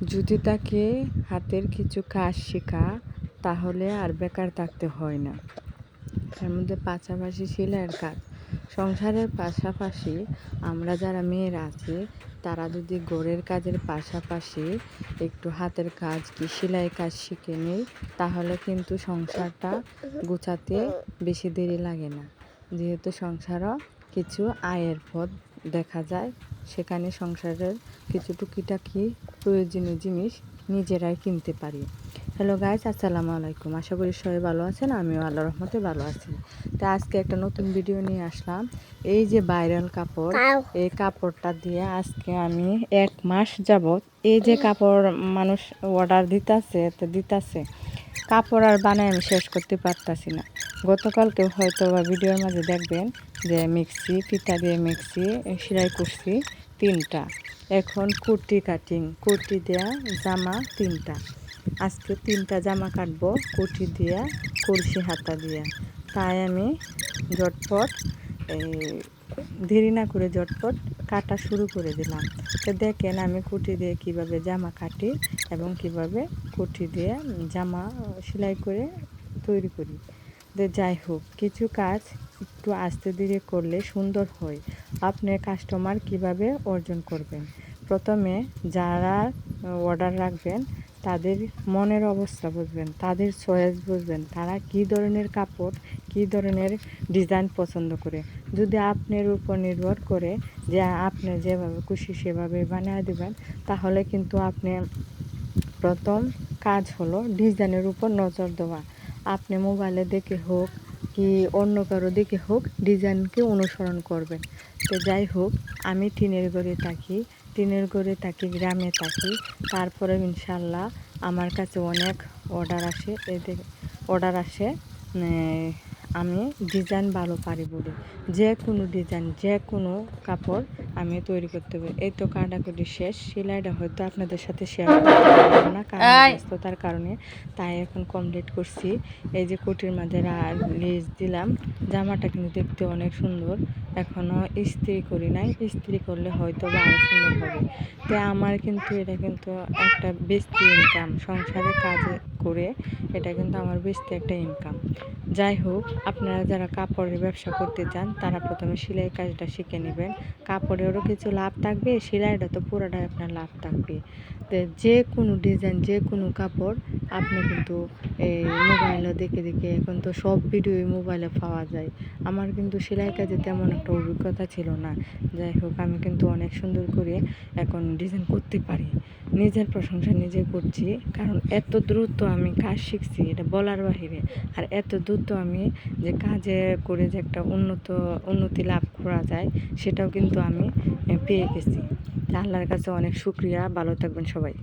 যদি তাকে হাতের কিছু কাজ শেখা, তাহলে আর বেকার থাকতে হয় না। তার মধ্যে পাশাপাশি সেলাইয়ের কাজ। সংসারের পাশাপাশি আমরা যারা মেয়েরা আছি, তারা যদি ঘরের কাজের পাশাপাশি একটু হাতের কাজ কি সেলাই কাজ শিখে নিই, তাহলে কিন্তু সংসারটা গুছাতে বেশি দেরি লাগে না। যেহেতু সংসারও কিছু আয়ের পথ দেখা যায় সেখানে সংসারের কিছু টুকিটাকি প্রয়োজনীয় জিনিস নিজেরাই কিনতে পারি। হ্যালো গাইজ আসসালামু আলাইকুম। আশা করি সবাই ভালো আছেন আমিও আল্লাহ রহমতে ভালো আছি। তো আজকে একটা নতুন ভিডিও নিয়ে আসলাম। এই যে ভাইরাল কাপড় এই কাপড়টা দিয়ে আজকে আমি এক মাস যাবত এই যে কাপড় মানুষ অর্ডার দিতেছে তো দিতেছে। কাপড় আর বানায় আমি শেষ করতে পারতাছি না। গতকালকে হয়তো বা ভিডিওর মাঝে দেখবেন যে মিক্সি, ফিতা দিয়ে মিক্সি সেলাই করছি তিনটা। এখন কুর্তি কাটিং, কুর্তি দেয়া জামা তিনটা। আজকে তিনটা জামা কাটবো, কুর্তি দিয়া, কুরসি হাতা দিয়া। তাই আমি ঝটপট এই দেরি না করে ঝটপট কাটা শুরু করে দিলাম। তো দেখেন আমি কুটি দিয়ে কীভাবে জামা কাটি এবং কীভাবে কুটি দিয়ে জামা সেলাই করে তৈরি করি। যে যাই হোক, কিছু কাজ একটু আস্তে ধীরে করলে সুন্দর হয়। আপনি কাস্টমার কীভাবে অর্জন করবেন? প্রথমে যারা অর্ডার রাখবেন তাদের মনের অবস্থা বুঝবেন, তাদের চয়েস বুঝবেন, তারা কি ধরনের কাপড়, কি ধরনের ডিজাইন পছন্দ করে। যদি আপনার উপর নির্ভর করে যে আপনি যেভাবে খুশি সেভাবে বানিয়ে দেবেন, তাহলে কিন্তু আপনি প্রথম কাজ হলো ডিজাইনের উপর নজর দেওয়া। আপনি মোবাইলে দেখে হোক কি অন্য কারও দিকে হোক, ডিজাইনকে অনুসরণ করবেন। তো যাই হোক, আমি টিনের ঘরে থাকি, টিনের ঘরে থাকি, গ্রামে থাকি। তারপরে ইনশাল্লাহ আমার কাছে অনেক অর্ডার আসে। এদের অর্ডার আসে আমি ডিজাইন ভালো পারি বলে। যে কোনো ডিজাইন যে কোনো কাপড় আমি তৈরি করতে পারি। এই তো কাটাকুটি শেষ। সেলাইটা হয়তো আপনাদের সাথে শেয়ার করতে পারব না কারণ ব্যস্ততার কারণে। তাই এখন কমপ্লিট করছি। এই যে কোটির মাঝে লিস্ট দিলাম। জামাটা কিন্তু দেখতে অনেক সুন্দর। এখনও ইস্ত্রি করি নাই। ইস্ত্রি করলে হয়তো বা আরও সুন্দর হবে। তো আমার কিন্তু এটা কিন্তু একটা বেশি ইনকাম সংসারে কাজ করে এটা কিন্তু আমার বেশি একটা ইনকাম যাই হোক, আপনারা যারা কাপড়ের ব্যবসা করতে চান, তারা প্রথমে সেলাই কাজটা শিখে নেবেন। কাপড়েরও কিছু লাভ থাকবে, সেলাইটা তো পুরোটাই আপনার লাভ থাকবে। তো যে কোনো ডিজাইন যে কোনো কাপড় আপনি কিন্তু এই মোবাইলে দেখে দেখে এখন তো সব ভিডিওই মোবাইলে পাওয়া যায়। আমার কিন্তু সেলাই কাজে তেমন একটা অভিজ্ঞতা ছিল না। যাই হোক, আমি কিন্তু অনেক সুন্দর করে এখন ডিজাইন করতে পারি। নিজের প্রশংসা নিজে করছি, কারণ এত দ্রুত আমি কাজ শিখছি এটা বলার বাহিরে। আর এত দ্রুত আমি যে কাজে করে যে একটা উন্নত, উন্নতি লাভ করা যায়, সেটাও কিন্তু আমি পেয়ে গেছি। আল্লাহর কাছে অনেক শুক্রিয়া, ভালো থাকবেন সবাই।